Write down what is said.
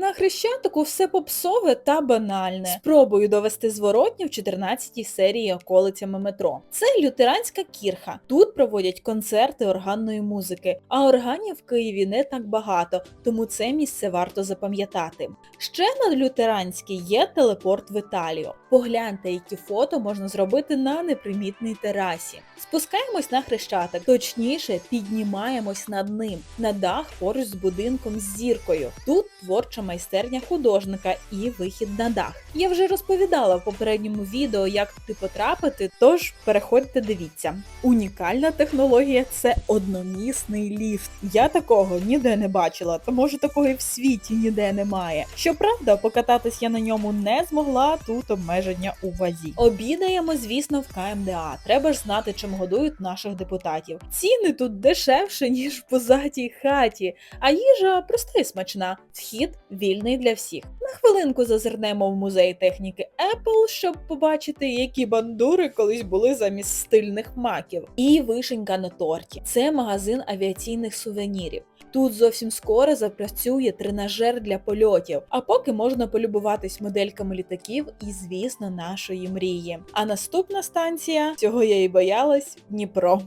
На хрещатику все попсове та банальне. Спробую довести зворотню в 14-й серії околицями метро. Це лютеранська кірха. Тут проводять концерти органної музики, а органів в Києві не так багато, тому це місце варто запам'ятати. Ще на лютеранській є телепорт в Італію. Погляньте, які фото можна зробити на непримітній терасі. Спускаємось на хрещатик, точніше, піднімаємось над ним, на дах поруч з будинком з зіркою. Тут творча майстерня художника і вихід на дах. Я вже розповідала в попередньому відео, як туди потрапити, тож переходьте, дивіться. Унікальна технологія це одномісний ліфт. Я такого ніде не бачила, та може такого і в світі ніде немає. Щоправда, покататись я на ньому не змогла, тут обмеження у вазі. Обідаємо, звісно, в КМДА. Треба ж знати, чим годують наших депутатів. Ціни тут дешевше, ніж в позатій хаті, а їжа проста і смачна. Вхід вільний для всіх. На хвилинку зазирнемо в музей техніки Apple, щоб побачити, які бандури колись були замість стильних маків. І вишенька на торті. Це магазин авіаційних сувенірів. Тут зовсім скоро запрацює тренажер для польотів, а поки можна полюбуватись модельками літаків і, звісно, нашої мрії. А наступна станція цього я і боялась Дніпро.